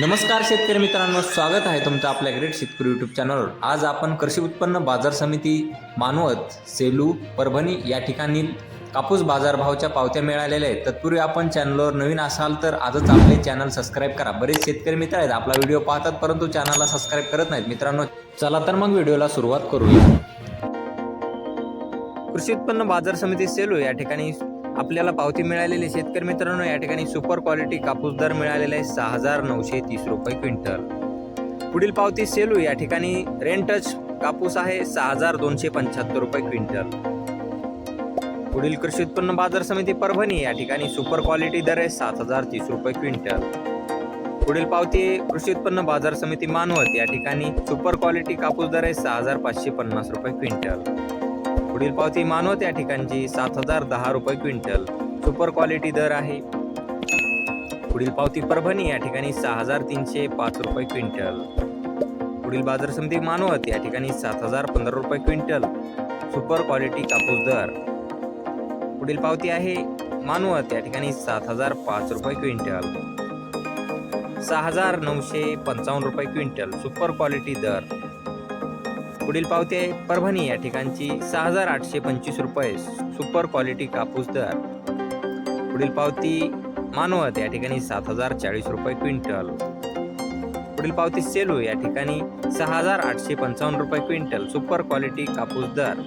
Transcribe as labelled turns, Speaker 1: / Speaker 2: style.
Speaker 1: नमस्कार शेतकरी मित्रांनो स्वागत आहे तुमचं आपल्या ग्रेट शेतकरी यूट्यूब चॅनलवर आज आपण कृषी उत्पन्न बाजार समिती मानवत सेलू परभणी या ठिकाणी कापूस बाजारभावच्या पावत्या मिळालेल्या आहेत. तत्पूर्वी आपण चॅनलवर नवीन असाल तर आजच आपले चॅनल सबस्क्राईब करा. बरेच शेतकरी मित्र आहेत आपला व्हिडिओ पाहतात परंतु चॅनलला सबस्क्राईब करत नाहीत. मित्रांनो चला तर मग व्हिडिओला सुरुवात करूया. कृषी उत्पन्न बाजार समिती सेलू या ठिकाणी आपल्याला पावती मिळालेली शेतकरी मित्रांनो या ठिकाणी सुपर क्वालिटी कापूस दर मिळालेला आहे सहा हजार नऊशे तीस रुपये क्विंटल. पुढील पावती सेलू या ठिकाणी रेंटच कापूस आहे सहा हजार दोनशे पंच्याहत्तर रुपये क्विंटल. पुढील कृषी उत्पन्न बाजार समिती परभणी या ठिकाणी सुपर क्वालिटी दर आहे सात हजार तीस रुपये क्विंटल. पुढील पावती कृषी उत्पन्न बाजार समिती मानवत या ठिकाणी सुपर क्वालिटी कापूस दर आहे सहा हजार पाचशे पन्नास रुपये क्विंटल. पुढील पावती मानवत या ठिकाणची सात हजार दहा रुपये क्विंटल. सुपर क्वालिटी दर आहे. पुढील पावती परभणी या ठिकाणी सहा हजार तीनशे पाच रुपये क्विंटल. पुढील बाजार समिती मानवत या ठिकाणी सात हजार पंधरा रुपये क्विंटल. सुपर क्वालिटी कापूस दर. पुढील पावती आहे मानवत या ठिकाणी सात हजार पाच रुपये क्विंटल. सहा हजार नऊशे पंचावन्न रुपये क्विंटल सुपर क्वालिटी दर. पुढील पावती आहे. परभणी या ठिकाणची सहा हजार आठशे पंचवीस रुपये सुपर क्वालिटी कापूस दर. पुढील पावती मानवत या ठिकाणी सात हजार चाळीस रुपये क्विंटल. पुढील पावती सेलू या ठिकाणी सहा हजार आठशे पंचावन्न रुपये क्विंटल सुपर क्वालिटी कापूस दर.